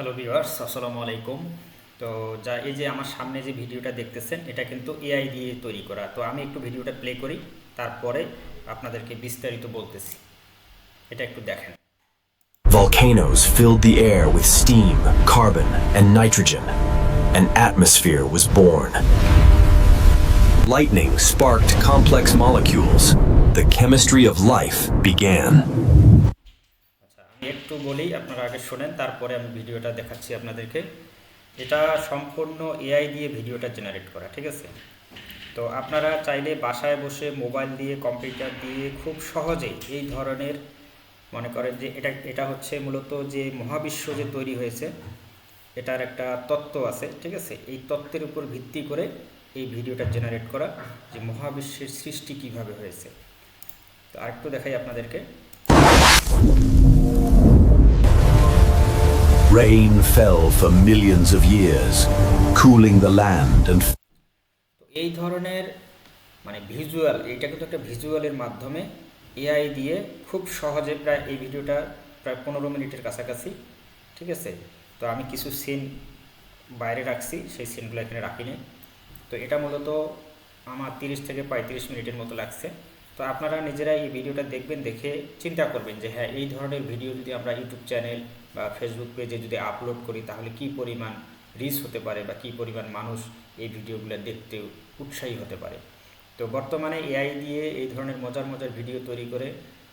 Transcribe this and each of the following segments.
Hello viewers আসসালামু আলাইকুম তো যা এই যে আমার সামনে যে ভিডিওটা দেখতেছেন এটা কিন্তু এআই দিয়ে তৈরি করা তো আমি একটু ভিডিওটা প্লে করি তারপরে আপনাদেরকে বিস্তারিত বলতেছি এটা একটু দেখেন Volcanoes filled the air with steam, carbon, and nitrogen. An atmosphere was born. Lightning sparked complex molecules. The chemistry of life began. একটু বলি আপনারা আগে শোনেন, তারপরে আমি ভিডিওটা দেখাচ্ছি আপনাদেরকে। এটা সম্পূর্ণ এআই দিয়ে ভিডিওটা জেনারেট করা, ঠিক আছে? তো আপনারা চাইলে বাসায় বসে মোবাইল দিয়ে, কম্পিউটার দিয়ে খুব সহজেই এই ধরনের মনে করেন যে এটা এটা হচ্ছে মূলত যে মহাবিশ্ব যে তৈরি হয়েছে, এটার একটা তত্ত্ব আছে, ঠিক আছে? এই তত্ত্বের উপর ভিত্তি করে এই ভিডিওটা জেনারেট করা যে মহাবিশ্বের সৃষ্টি কীভাবে হয়েছে। তো আরেকটু দেখাই আপনাদেরকে। Rain fell for millions of years, cooling the land and এই ধরনের মানে ভিজুয়াল এইটা কিন্তু একটা ভিজুয়ালের মাধ্যমে এআই দিয়ে খুব সহজে প্রায় এই ভিডিওটা প্রায় পনেরো মিনিটের কাছাকাছি ঠিক আছে? তো আমি কিছু সিন বাইরে রাখছি সেই সিনগুলো এখানে রাখিনি। তো এটা মূলত আমার তিরিশ থেকে পঁয়ত্রিশ মিনিটের মতো লাগছে। তো আপনারা নিজেরা এই ভিডিওটা দেখবেন, দেখে চিন্তা করবেন যে হ্যাঁ এই ধরনের ভিডিও যদি আমরা ইউটিউব চ্যানেল বা ফেসবুক পেজে যদি আপলোড করি, তাহলে কি পরিমাণ রিচ হতে পারে বা কী পরিমাণ মানুষ এই ভিডিওগুলো দেখতে উৎসাহী হতে পারে। তো বর্তমানে এআই দিয়ে এই ধরনের মজার মজার ভিডিও তৈরি করে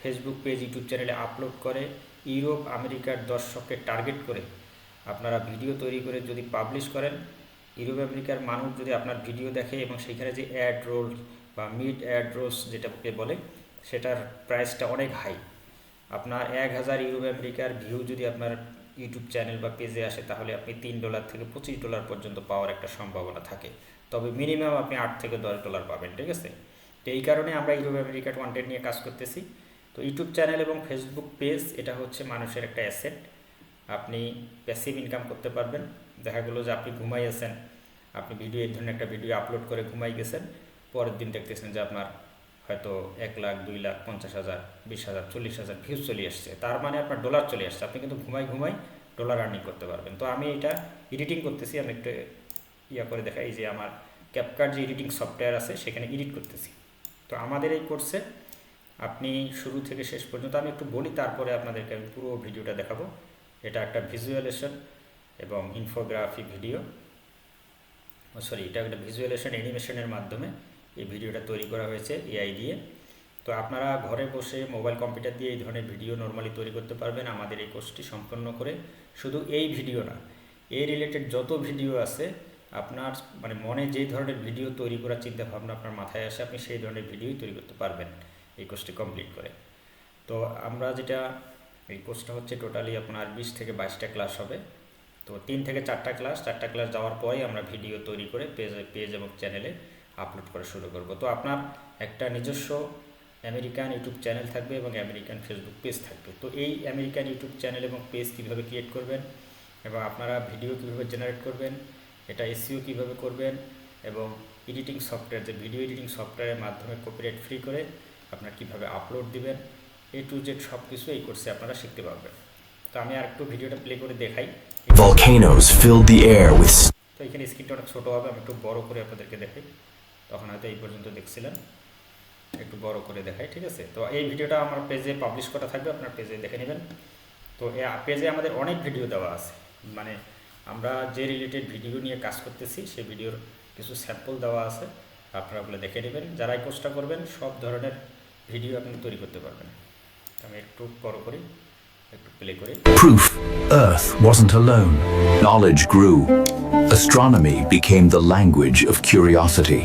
ফেসবুক পেজ ইউটিউব চ্যানেলে আপলোড করে ইউরোপ আমেরিকার দর্শককে টার্গেট করে আপনারা ভিডিও তৈরি করে যদি পাবলিশ করেন ইউরোপ আমেরিকার মানুষ যদি আপনার ভিডিও দেখে এবং সেখানে যে অ্যাড রোল বা মিড অ্যাড রোলস যেটাকে বলে, সেটার প্রাইসটা অনেক হাই আপনার এক হাজার ইউরোপ আমেরিকার ভিউ যদি আপনার ইউটিউব চ্যানেল বা পেজে আসে, তাহলে আপনি তিন ডলার থেকে পঁচিশ ডলার পর্যন্ত পাওয়ার একটা সম্ভাবনা থাকে। তবে মিনিমাম আপনি আট থেকে দশ ডলার পাবেন, ঠিক আছে? তো এই কারণে আমরা ইউরোপ আমেরিকার কন্টেন্ট নিয়ে কাজ করতেছি। তো ইউটিউব চ্যানেল এবং ফেসবুক পেজ এটা হচ্ছে মানুষের একটা অ্যাসেট আপনি প্যাসিভ ইনকাম করতে পারবেন। দেখা গেলো যে আপনি ঘুমাই আছেন, আপনি ভিডিও এই ধরনের একটা ভিডিও আপলোড করে ঘুমাই গেছেন। পরের দিন দেখতেছেন যে আপনার হয়তো এক লাখ, দুই লাখ, পঞ্চাশ হাজার, বিশ হাজার, চল্লিশ হাজার ভিউজ চলে আসছে। তার মানে আপনার ডলার চলে আসছে। আপনি কিন্তু ঘুমাই ঘুমাই ডলার আর্নিং করতে পারবেন। তো আমি এটা এডিটিং করতেছি, আমি একটু ইয়া করে দেখাই। যে আমার ক্যাপকার্ট যে এডিটিং সফটওয়্যার আছে, সেখানে এডিট করতেছি। তো আমাদের এই কোর্সে আপনি শুরু থেকে শেষ পর্যন্ত আমি একটু বলি, তারপরে আপনাদেরকে আমি পুরো ভিডিওটা দেখাবো। এটা একটা ভিজুয়ালেশন এবং ইনফোগ্রাফি ভিডিও সরি এটা একটা ভিজুয়ালেশন অ্যানিমেশনের মাধ্যমে এই ভিডিওটা তৈরি করা হয়েছে এআই দিয়ে। তো আপনারা ঘরে বসে মোবাইল, কম্পিউটার দিয়ে এই ধরনের ভিডিও নর্মালি তৈরি করতে পারবেন। আমাদের এই কোর্সটি সম্পন্ন করে শুধু এই ভিডিও না এই রিলেটেড যত ভিডিও আছে, আপনার মানে মনে যেই ধরনের ভিডিও তৈরি করার চিন্তা ভাবনা আপনার মাথায় আসে, আপনি সেই ধরনের ভিডিওই তৈরি করতে পারবেন এই কোর্সটি কমপ্লিট করে। তো আমরা যেটা, এই কোর্সটা হচ্ছে টোটালি আপনার বিশ থেকে বাইশটা ক্লাস হবে। তো তিন থেকে চারটা ক্লাস চারটা ক্লাস যাওয়ার পরেই আমরা ভিডিও তৈরি করে পেজ পেজ এবং চ্যানেলে আপলোড করা শুরু করব। তো আপনার একটা নিজস্ব আমেরিকান ইউটিউব চ্যানেল থাকবে এবং আমেরিকান ফেসবুক পেজ থাকবে। তো এই আমেরিকান ইউটিউব চ্যানেল এবং পেজ কীভাবে ক্রিয়েট করবেন এবং আপনারা ভিডিও কীভাবে জেনারেট করবেন এটা এসিও কীভাবে করবেন এবং এডিটিং সফটওয়্যার যে ভিডিও এডিটিং সফটওয়্যারের মাধ্যমে কপিরাইট ফ্রি করে আপনারা কীভাবে আপলোড দিবেন এ টু জেড সব কিছু এই কোর্সে আপনারা শিখতে পারবেন। তো আমি আর একটু ভিডিওটা প্লে করে দেখাই। Volcanoes filled the air with তো এখানে স্ক্রিনটা অনেক ছোটো হবে আমি একটু বড় করে আপনাদেরকে দেখাই। তখন হয়তো এই পর্যন্ত দেখছিলেন। একটু বড় করে দেখাই, ঠিক আছে? তো এই ভিডিওটা আমার পেজে পাবলিশ করা থাকবে, আপনার পেজে দেখে নেবেন। তো এই পেজে আমাদের অনেক ভিডিও দেওয়া আছে। মানে আমরা যে রিলেটেড ভিডিও নিয়ে কাজ করতেছি, সেই ভিডিওর কিছু স্যাম্পল দেওয়া আছে। আপনারা ওগুলো দেখে নেবেন। যারাই কোর্সটা করবেন, সব ধরনের ভিডিও আপনি তৈরি করতে পারবেন। আমি একটু বড় করি, একটু প্লে করি। Proof, Earth wasn't alone. Knowledge grew. Astronomy became the language of curiosity.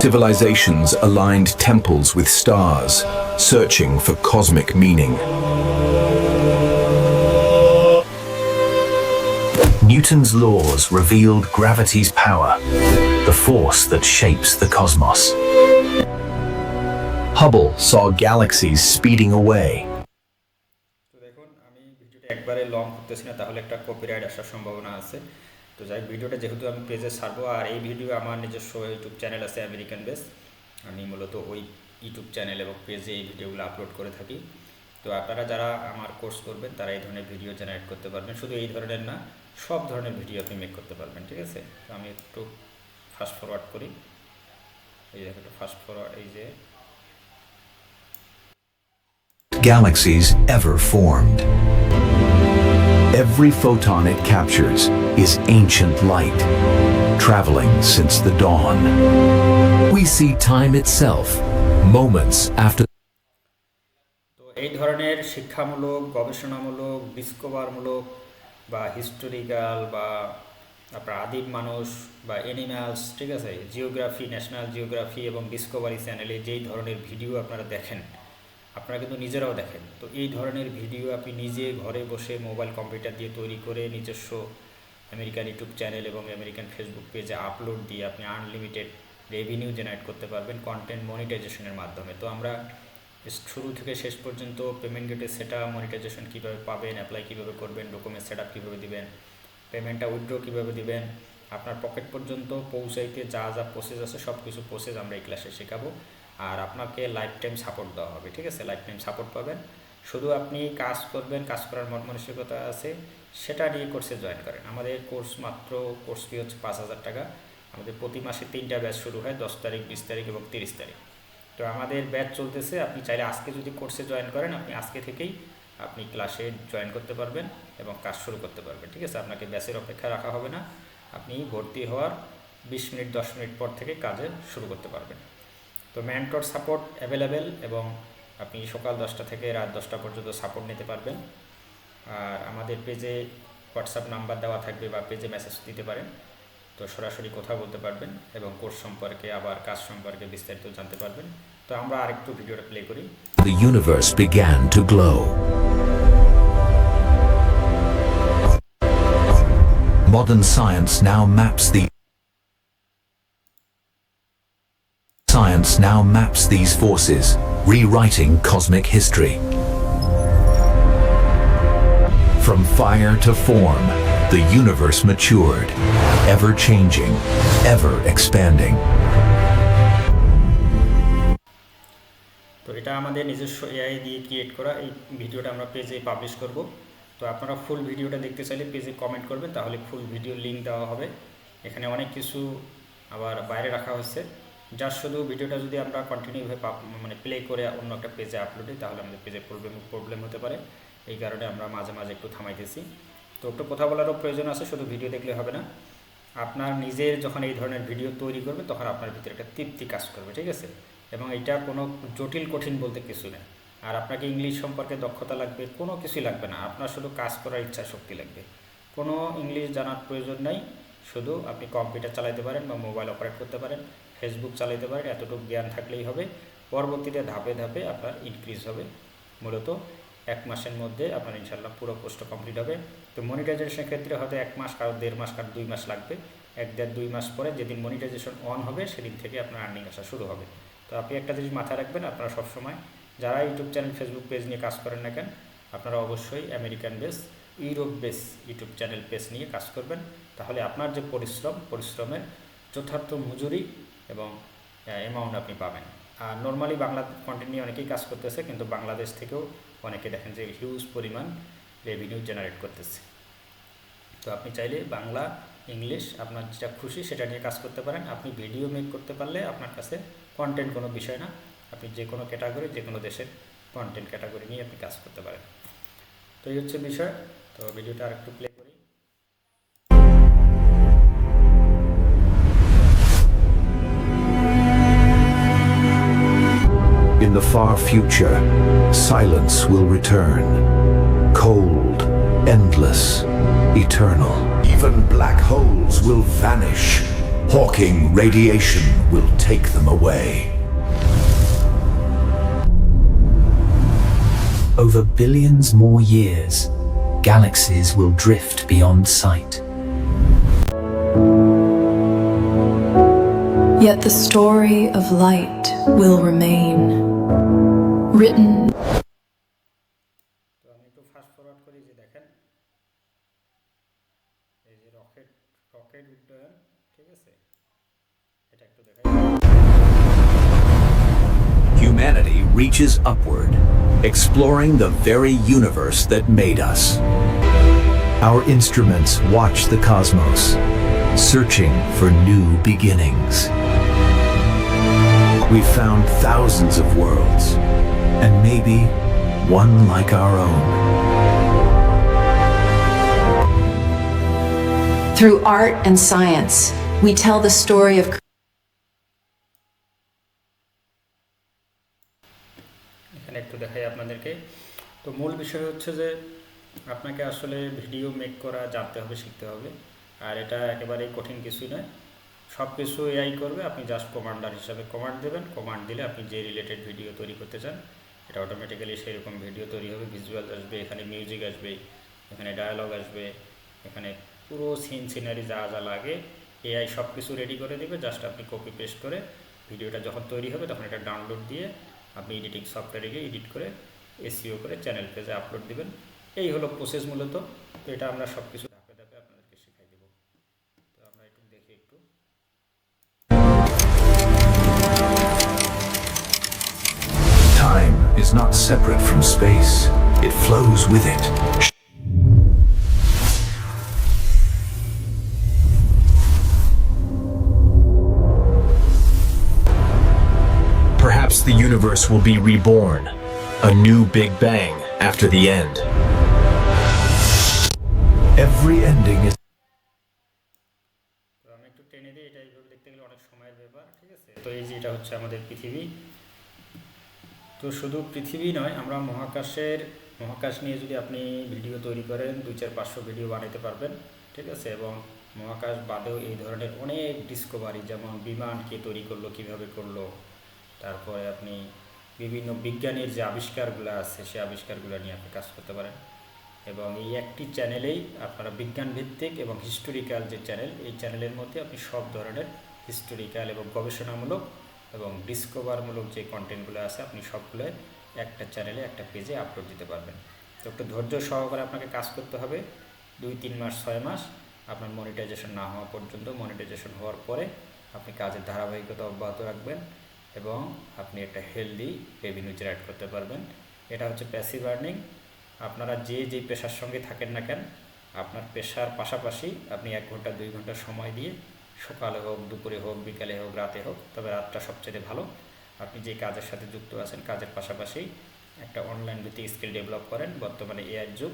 Civilizations aligned temples with stars, searching for cosmic meaning. Newton's laws revealed gravity's power, the force that shapes the cosmos. Hubble saw galaxies speeding away. তো দেখুন আমি ভিডিওটা একবারে long করতেছি না তাহলে একটা copyright আসার সম্ভাবনা আছে তো যাই ভিডিওটা যেহেতু আমি পেজে ছাড়বো, আর এই ভিডিও আমার নিজস্ব ইউটিউব চ্যানেল আছে আমেরিকান বেস আমি মূলত ওই ইউটিউব চ্যানেল এবং পেজে এই ভিডিওগুলো আপলোড করে থাকি। তো আপনারা যারা আমার কোর্স করবেন, তারা এই ধরনের ভিডিও জেনারেট করতে পারবেন। শুধু এই ধরনের না, সব ধরনের ভিডিও আপনি মেক করতে পারবেন, ঠিক আছে? তো আমি একটু ফাস্ট ফরওয়ার্ড করি। এই দেখো একটু ফাস্ট ফরওয়ার্ড এই যে। Galaxies ever formed. Every photon it captures is ancient light, traveling since the dawn. We see time itself, moments after এই ধরনের শিক্ষামূলক গবেষণামূলক ডিসকভারমূলক বা হিস্টোরিক্যাল বা আপনার আদিম মানুষ বা অ্যানিম্যালস ঠিক আছে জিওগ্রাফি ন্যাশনাল জিওগ্রাফি এবং ডিসকভারি চ্যানেলে যেই ধরনের ভিডিও আপনারা দেখেন আপনারা কিন্তু নিজেরাও দেখেন। তো এই ধরনের ভিডিও আপনি নিজে ঘরে বসে মোবাইল কম্পিউটার দিয়ে তৈরি করে নিজস্ব আমেরিকান ইউটিউব চ্যানেল এবং আমেরিকান ফেসবুক পেজে আপলোড দিয়ে আপনি আনলিমিটেড রেভিনিউ জেনারেট করতে পারবেন কন্টেন্ট মনিটাইজেশনের মাধ্যমে। তো আমরা শুরু থেকে শেষ পর্যন্ত পেমেন্ট গেটে সেটা মনিটাইজেশন কীভাবে পাবেন, অ্যাপ্লাই কীভাবে করবেন, ডকুমেন্ট সেট আপ কীভাবে দিবেন, পেমেন্টটা উইথড্র কীভাবে দিবেন, আপনার পকেট পর্যন্ত পৌঁছাইতে যা যা প্রসেস আছে সব কিছু প্রসেস আমরা এই ক্লাসে শেখাবো। আর আপনাকে লাইফ টাইম সাপোর্ট দেওয়া হবে, ঠিক আছে? লাইফ টাইম সাপোর্ট পাবেন। শুধু আপনি কাজ করবেন, কাজ করার মন মানসিকতা আছে, সেটা নিয়ে কোর্সে জয়েন করেন। আমাদের কোর্স মাত্র কোর্স ফি হচ্ছে পাঁচ হাজার টাকা। আমাদের প্রতি মাসে তিনটা ব্যাচ শুরু হয়, দশ তারিখ, বিশ তারিখ এবং তিরিশ তারিখ। তো আমাদের ব্যাচ চলতেছে, আপনি চাইলে আজকে যদি কোর্সে জয়েন করেন, আপনি আজকে থেকেই আপনি ক্লাসে জয়েন করতে পারবেন এবং কাজ শুরু করতে পারবেন, ঠিক আছে? আপনাকে ব্যাচের অপেক্ষা রাখা হবে না। আপনি ভর্তি হওয়ার বিশ মিনিট, দশ মিনিট পর থেকে কাজে শুরু করতে পারবেন। তো ম্যানটর সাপোর্ট অ্যাভেলেবেল এবং আপনি সকাল দশটা থেকে রাত দশটা পর্যন্ত সাপোর্ট নিতে পারবেন। আর আমাদের পেজে হোয়াটসঅ্যাপ নাম্বার দেওয়া থাকবে বা পেজে মেসেজ দিতে পারেন। তো সরাসরি কথা বলতে পারবেন এবং কোর্স সম্পর্কে আবার কাজ সম্পর্কে বিস্তারিত জানতে পারবেন। তো আমরা আরেকটু ভিডিওটা প্লে করি। The universe began to glow. Modern science now maps the Science now maps these forces, rewriting cosmic history. From fire to form, the universe matured, ever changing, ever expanding. তো এটা আমাদের নিজস্ব এআই দিয়ে create করা এই ভিডিওটা আমরা পেজে পাবলিশ করব তো আপনারা ফুল ভিডিওটা দেখতে চাইলে পেজে কমেন্ট করবেন তাহলে ফুল ভিডিও লিঙ্ক দেওয়া হবে এখানে অনেক কিছু আবার বাইরে রাখা হয়েছে যার শুধু ভিডিওটা যদি আমরা কন্টিনিউভাবে মানে প্লে করে অন্য একটা পেজে আপলোড তাহলে আমাদের পেজে প্রবলেম প্রবলেম হতে পারে। এই কারণে আমরা মাঝে মাঝে একটু থামাইতেছি। তো একটু কথা বলারও প্রয়োজন আছে, শুধু ভিডিও দেখলে হবে না। আপনার নিজের যখন এই ধরনের ভিডিও তৈরি করবে, তখন আপনার ভিতরে একটা তৃপ্তি কাজ করবে, ঠিক আছে? এবং এটা কোনো জটিল, কঠিন বলতে কিছু নেই আর আপনাকে ইংলিশ সম্পর্কে দক্ষতা লাগবে, কোনো কিছুই লাগবে না। আপনার শুধু কাজ করার ইচ্ছা, শক্তি লাগবে। কোনো ইংলিশ জানার প্রয়োজন নাই। শুধু আপনি কম্পিউটার চালাইতে পারেন বা মোবাইল অপারেট করতে পারেন ফেসবুক চালাইতে পারেন, এতটুকু জ্ঞান থাকলেই হবে। পরবর্তীতে ধাপে ধাপে আপনার ইনক্রিজ হবে। মূলত এক মাসের মধ্যে আপনার ইনশাল্লাহ পুরো কোর্সটা কমপ্লিট হবে। তো মনিটাইজেশনের ক্ষেত্রে হয়তো এক মাস কারও দেড় মাস কারও দুই মাস লাগবে। এক দেড় দুই মাস পরে যেদিন মনিটাইজেশন অন হবে, সেদিন থেকে আপনার আর্নিং আসা শুরু হবে। তো আপনি একটা জিনিস মাথায় রাখবেন, আপনারা সবসময় যারা ইউটিউব চ্যানেল ফেসবুক পেজ নিয়ে কাজ করেন না কেন, আপনারা অবশ্যই American base Europe base YouTube channel page নিয়ে কাজ করবেন। তাহলে আপনার যে পরিশ্রম, পরিশ্রমের যথার্থ মজুরি এবং অ্যামাউন্ট আপনি পাবেন। আর নর্মালি বাংলা কন্টেন্ট নিয়ে অনেকেই কাজ করতেছে, কিন্তু বাংলাদেশ থেকেও অনেকে দেখেন যে হিউজ পরিমাণ রেভিনিউ জেনারেট করতেছে। তো আপনি চাইলে বাংলা ইংলিশ আপনার যেটা খুশি সেটা নিয়ে কাজ করতে পারেন। আপনি ভিডিও মেক করতে পারলে আপনার কাছে কন্টেন্ট কোনো বিষয় না। আপনি যে কোনো ক্যাটাগরি যে কোনো দেশের কন্টেন্ট ক্যাটাগরি নিয়ে আপনি কাজ করতে পারেন। তো এই হচ্ছে বিষয়। তো ভিডিওটা আর একটু play In the far future, silence will return. Cold, endless, eternal. Even black holes will vanish. Hawking radiation will take them away. Over billions more years, galaxies will drift beyond sight. Yet the story of light will remain Written তো আমি একটু fast forward করি যে দেখেন এই যে rocket rocket উড্ডয়ন ঠিক আছে এটা একটু দেখাই humanity reaches upward, exploring the very universe that made us. Our instruments watch the cosmos, searching for new beginnings. We've found thousands of worlds, and maybe one like our own. Through art and science, we tell the story of এখানে একটু দেখাই আপনাদেরকে। তো মূল বিষয় হচ্ছে যে আপনাকে আসলে ভিডিও মেক করা জানতে হবে শিখতে হবে। আর এটা একেবারেই কঠিন কিছুই নয়। সব কিছু এআই করবে আপনি জাস্ট কমান্ডার হিসাবে কমান্ড দেবেন। কমান্ড দিলে আপনি যে রিলেটেড ভিডিও তৈরি করতে চান এটা অটোমেটিক্যালি সেরকম ভিডিও তৈরি হবে ভিজুয়াল আসবে, এখানে মিউজিক আসবে, এখানে ডায়ালগ আসবে, এখানে পুরো সিন সিনারি যা যা লাগে এআই সব কিছু রেডি করে দেবে জাস্ট আপনি কপি পেস্ট করে ভিডিওটা যখন তৈরি হবে তখন এটা ডাউনলোড দিয়ে আপনি এডিটিং সফটওয়্যারে গিয়ে এডিট করে এসিও করে চ্যানেল পেজে আপলোড দিবেন। এই হলো প্রসেস মূলত। তো এটা আমরা সব কিছু is not separate from space, it flows with it. Perhaps the universe will be reborn, a new Big Bang after the end. Every ending is তো আমি একটু টেনে দিই এটা এইভাবে দেখতে গেলে অনেক সময়ের ব্যাপার ঠিক আছে তো এই যে এটা হচ্ছে আমাদের পৃথিবী তো শুধু পৃথিবী নয়, আমরা মহাকাশের, মহাকাশ নিয়ে যদি আপনি ভিডিও তৈরি করেন, দুই চার পাঁচশো ভিডিও বানাতে পারবেন, ঠিক আছে? এবং মহাকাশ বাদেও এই ধরনের অনেক ডিসকভারি যেমন বিমান কে তৈরি করল, কীভাবে করল, তারপরে আপনি বিভিন্ন বিজ্ঞানীর যে আবিষ্কারগুলো আছে সেই আবিষ্কারগুলো নিয়ে আপনি কাজ করতে পারেন। এবং এই একটি চ্যানেলেই আপনারা বিজ্ঞান ভিত্তিক এবং হিস্টোরিক্যাল যে চ্যানেল, এই চ্যানেলের মধ্যে আপনি সব ধরনের হিস্টোরিক্যাল এবং গবেষণামূলক এবং ডিসকভারমূলক যে কন্টেন্টগুলো আছে, আপনি সবগুলো একটা চ্যানেলে একটা পেজে আপলোড দিতে পারবেন। তো একটু ধৈর্য সহকারে আপনাকে কাজ করতে হবে। দুই, তিন মাস, ছয় মাস আপনার মনিটাইজেশন না হওয়া পর্যন্ত মনিটাইজেশন হওয়ার পরে আপনি কাজের ধারাবাহিকতা অব্যাহত রাখবেন এবং আপনি একটা হেলদি রেভিনিউ জেনারেট করতে পারবেন। এটা হচ্ছে প্যাসিভ আর্নিং আপনারা যে যে পেশার সঙ্গে থাকেন না কেন, আপনার পেশার পাশাপাশি আপনি এক ঘণ্টা, দুই ঘণ্টা সময় দিয়ে সকালে হোক, দুপুরে হোক, বিকালে হোক, রাতে হোক, তবে রাতটা সবচেয়ে ভালো। আপনি যে কাজের সাথে যুক্ত আছেন, কাজের পাশাপাশি একটা অনলাইন ভিত্তিক স্কিল ডেভেলপ করেন। বর্তমানে এআই যুগ।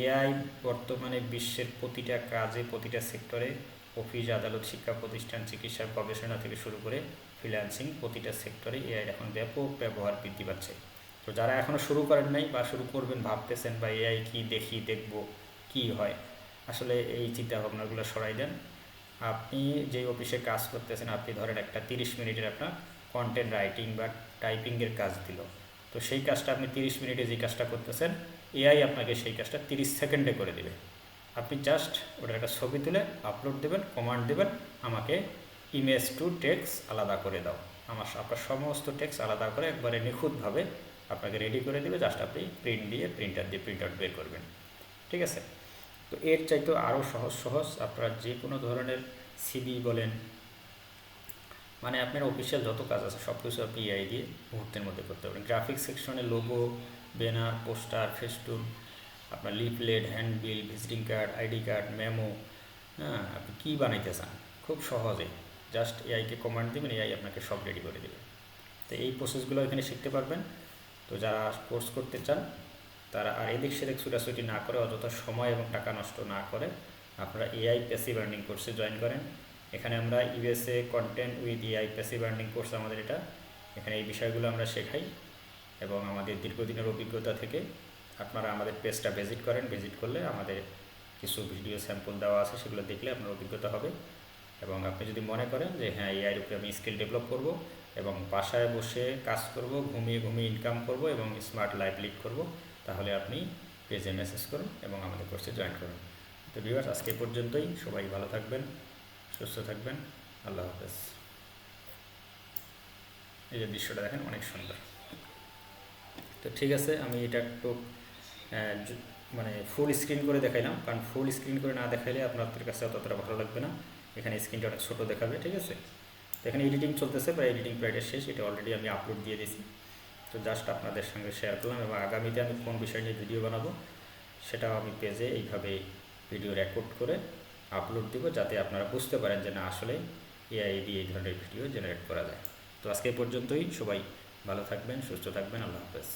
এআই বর্তমানে বিশ্বের প্রতিটা কাজে, প্রতিটা সেক্টরে অফিস আদালত, শিক্ষা প্রতিষ্ঠান চিকিৎসা গবেষণা থেকে শুরু করে ফ্রিল্যান্সিং প্রতিটা সেক্টরে এআই এখন ব্যাপক ব্যবহার বৃদ্ধি পাচ্ছে। তো যারা এখনও শুরু করেন নাই বা শুরু করবেন ভাবতেছেন বা এআই কি দেখি, দেখব, কি হয়? আসলে এই চিন্তাভাবনাগুলো সরাই দেন। আপনি যে অফিসে কাজ করতেছেন, আপনি ধরেন একটা তিরিশ মিনিটের আপনার কন্টেন্ট রাইটিং বা টাইপিংয়ের কাজ দিল। তো সেই কাজটা আপনি তিরিশ মিনিটে যে কাজটা করতেছেন এআই আপনাকে সেই কাজটা তিরিশ সেকেন্ডে করে দেবে। আপনি জাস্ট ওটার একটা ছবি তুলে আপলোড দেবেন কমান্ড দেবেন, আমাকে ইমেজ টু টেক্স আলাদা করে দাও। আমার আপনার সমস্ত টেক্স আলাদা করে একবারে নিখুঁতভাবে আপনাকে রেডি করে দেবে জাস্ট আপনি প্রিন্ট দিয়ে প্রিন্টার দিয়ে প্রিন্ট আউট বের করবেন। ঠিক আছে? তো এর চাইতেও আরও সহজ সহজ আপনারা যে কোনো ধরনের সিবি বলেন মানে আপনার অফিসিয়াল যত কাজ আছে সব কিছু আপনি এআই দিয়ে মুহূর্তের মধ্যে করতে পারেন। গ্রাফিক সেকশনে লোগো ব্যানার পোস্টার ফেস্টুন আপনার leaflet handbill visiting card ID card memo হ্যাঁ আপনি কী বানাইতে চান? খুব সহজে জাস্ট এআইকে কমান্ড দেবেন এআই আপনাকে সব রেডি করে দেবে। তো এই প্রসেসগুলো এখানে শিখতে পারবেন। তো যারা কোর্স করতে চান তারা আর এদিক সেদিক ছুটাছুটি না করে, অযথা সময় এবং টাকা নষ্ট না করে, আপনারা এআই প্যাসিভ আর্নিং কোর্সে জয়েন করেন। এখানে আমরা USA content with AI passive earning course আমাদের এটা। এখানে এই বিষয়গুলো আমরা শেখাই এবং আমাদের দীর্ঘদিনের অভিজ্ঞতা থেকে আপনারা আমাদের পেজটা ভিজিট করেন। ভিজিট করলে আমাদের কিছু ভিডিও স্যাম্পল দেওয়া আছে, সেগুলো দেখলে আপনার অভিজ্ঞতা হবে। এবং আপনি যদি মনে করেন যে হ্যাঁ এআইয়ের উপরে আমি স্কিল ডেভেলপ করব এবং বাসায় বসে কাজ করব, ঘুমিয়ে ঘুমিয়ে ইনকাম করব এবং স্মার্ট লাইফ লিড করব তাহলে আপনি পেজে মেসেজ করুন এবং আমাদের কোর্সে জয়েন করুন। তো ভিউয়ার্স আজকে পর্যন্তই। সবাই ভালো থাকবেন, সুস্থ থাকবেন। আল্লাহ হাফেজ। এই যে দৃশ্যটা দেখেন, অনেক সুন্দর। তো ঠিক আছে, আমি এটা একটু মানে ফুল স্ক্রিন করে দেখাইলাম। কারণ ফুল স্ক্রিন করে না দেখাইলে আপনাদের কাছে অতটা ভালো লাগবে না। এখানে স্ক্রিনটা অনেক ছোটো দেখাবে, ঠিক আছে? তো এখানে এডিটিং চলতেছে, প্রায় এডিটিং প্রায় শেষ। এটা অলরেডি আমি আপলোড দিয়ে দিয়েছি। তো জাস্ট আপনাদের সঙ্গে শেয়ার করলাম এবং আগামীতে আমি কোন বিষয় নিয়ে ভিডিও বানাবো, সেটাও আমি পেজে এইভাবে ভিডিও রেকর্ড করে আপলোড দিব যাতে আপনারা বুঝতে পারেন যে না আসলে এআই দিয়ে এই ধরনের ভিডিও জেনারেট করা যায়। তো আজকে পর্যন্তই। সবাই ভালো থাকবেন, সুস্থ থাকবেন। আল্লাহ হাফেজ।